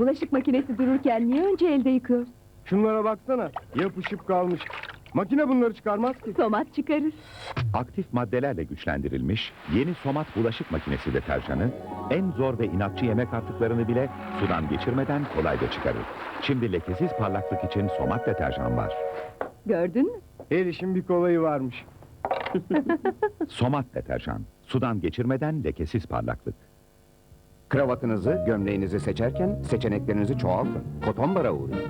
Bulaşık makinesi dururken niye önce elde yıkıyoruz? Şunlara baksana. Yapışıp kalmış. Makine bunları çıkarmaz ki. Tomat çıkarır. Aktif maddelerle güçlendirilmiş yeni Somat bulaşık makinesi deterjanı en zor ve inatçı yemek artıklarını bile sudan geçirmeden kolayca çıkarır. Şimdi lekesiz parlaklık için Somat deterjan var. Gördün mü? Her işin bir kolayı varmış. Somat deterjan. Sudan geçirmeden lekesiz parlaklık. Kravatınızı, gömleğinizi seçerken seçeneklerinizi çoğaltın. Koton bara uğrayın.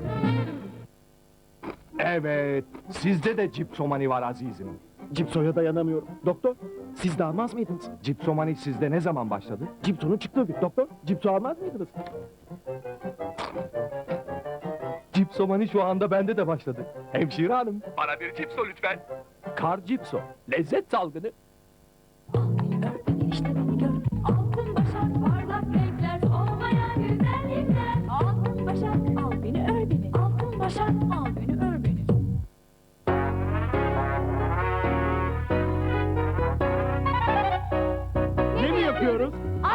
Evet, sizde de cipsomani var azizim. Cipsoya dayanamıyorum. Doktor, siz de almaz mıydınız? Cipsomani sizde ne zaman başladı? Cipsonun çıktığı gün. Doktor, cipso almaz mıydınız? Cipsomani şu anda bende de başladı. Hemşire hanım, bana bir cipso lütfen. Kar cipso, lezzet salgını.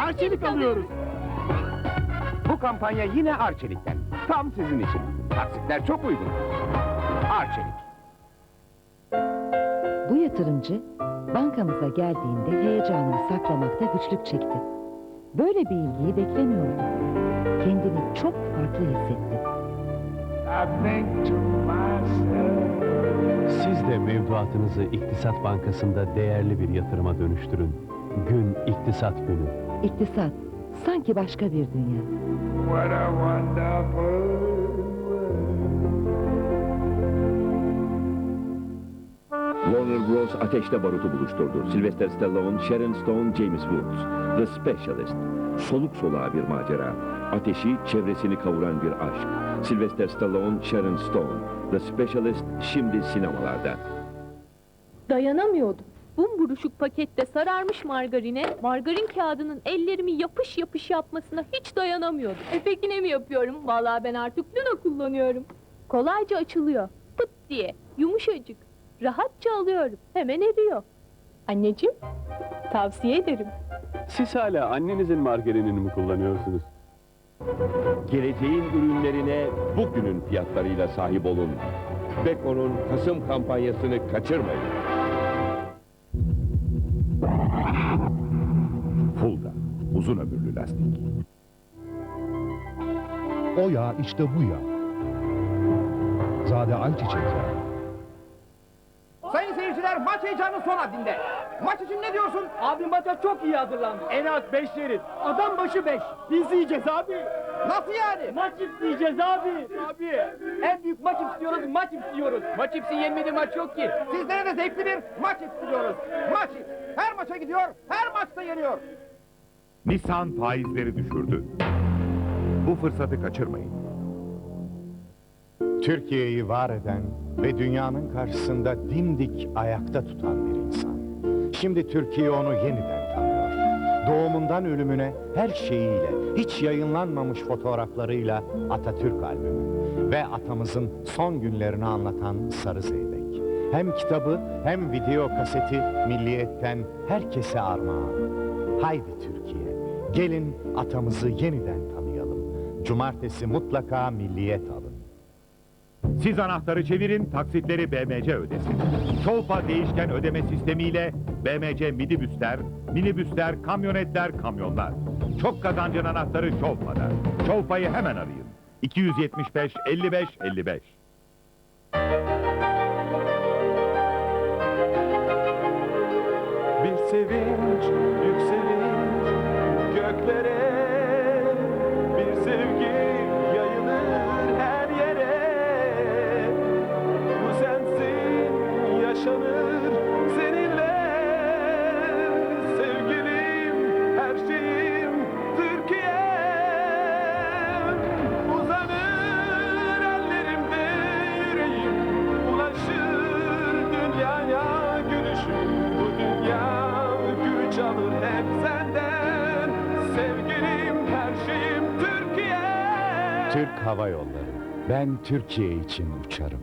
Arçelik alıyoruz. Bu kampanya yine Arçelik'ten. Tam sizin için. Taksitler çok uygun. Arçelik. Bu yatırımcı bankamıza geldiğinde heyecanını saklamakta güçlük çekti. Böyle bir ilgiyi beklemiyordu. Kendini çok farklı hissetti. Siz de mevduatınızı İktisat Bankası'nda değerli bir yatırıma dönüştürün. Gün İktisat Günü. İktisat, sanki başka bir dünya. Warner Bros. ateşte barutu buluşturdu. Sylvester Stallone, Sharon Stone, James Woods. The Specialist. Soluk soluğa bir macera. Ateşi, çevresini kavuran bir aşk. Sylvester Stallone, Sharon Stone. The Specialist şimdi sinemalarda. Dayanamıyordum. Bumburuşuk pakette sararmış margarine, margarin kağıdının ellerimi yapış yapış yapmasına hiç dayanamıyordum. E peki ne mi yapıyorum? Vallahi ben artık Luna kullanıyorum. Kolayca açılıyor. Pıt diye, yumuşacık. Rahatça alıyorum. Hemen eriyor. Anneciğim, tavsiye ederim. Siz hala annenizin margarinini mi kullanıyorsunuz? Geleceğin ürünlerine bugünün fiyatlarıyla sahip olun. Beko'nun Kasım kampanyasını kaçırmayın. Uzun ömürlü lastik. O yağ işte bu yağ. Zade ayçiçek yağı. Sayın seyirciler, maç heyecanı son haddinde. Maç için ne diyorsun? Abi maça çok iyi hazırlandık. En az beş yeriz. Adam başı beş. Biz yiyeceğiz abi. Nasıl yani? Maç isteyeceğiz abi. Abi. En büyük maç istiyoruz, maç istiyoruz. Maç ipsi yenmedi maç yok ki. Sizlere de zevkli bir maç istiyoruz. Maç Her maça gidiyor, her maçta yeniyor. Nisan faizleri düşürdü. Bu fırsatı kaçırmayın. Türkiye'yi var eden ve dünyanın karşısında dimdik ayakta tutan bir insan. Şimdi Türkiye onu yeniden tanıyor. Doğumundan ölümüne her şeyiyle, hiç yayınlanmamış fotoğraflarıyla Atatürk albümü ve atamızın son günlerini anlatan Sarı Zeybek. Hem kitabı hem video kaseti Milliyet'ten herkese armağan. Haydi Türkiye, gelin atamızı yeniden tanıyalım. Cumartesi mutlaka Milliyet alın. Siz anahtarı çevirin, taksitleri BMC ödesin. Çolpa değişken ödeme sistemiyle BMC minibüsler, minibüsler, kamyonetler, kamyonlar. Çok kazancın anahtarı Çolpa'da. Çolpa'yı hemen arayın. 275 55 55. Bir sevinç yükselir Türk Hava Yolları. Ben Türkiye için uçarım.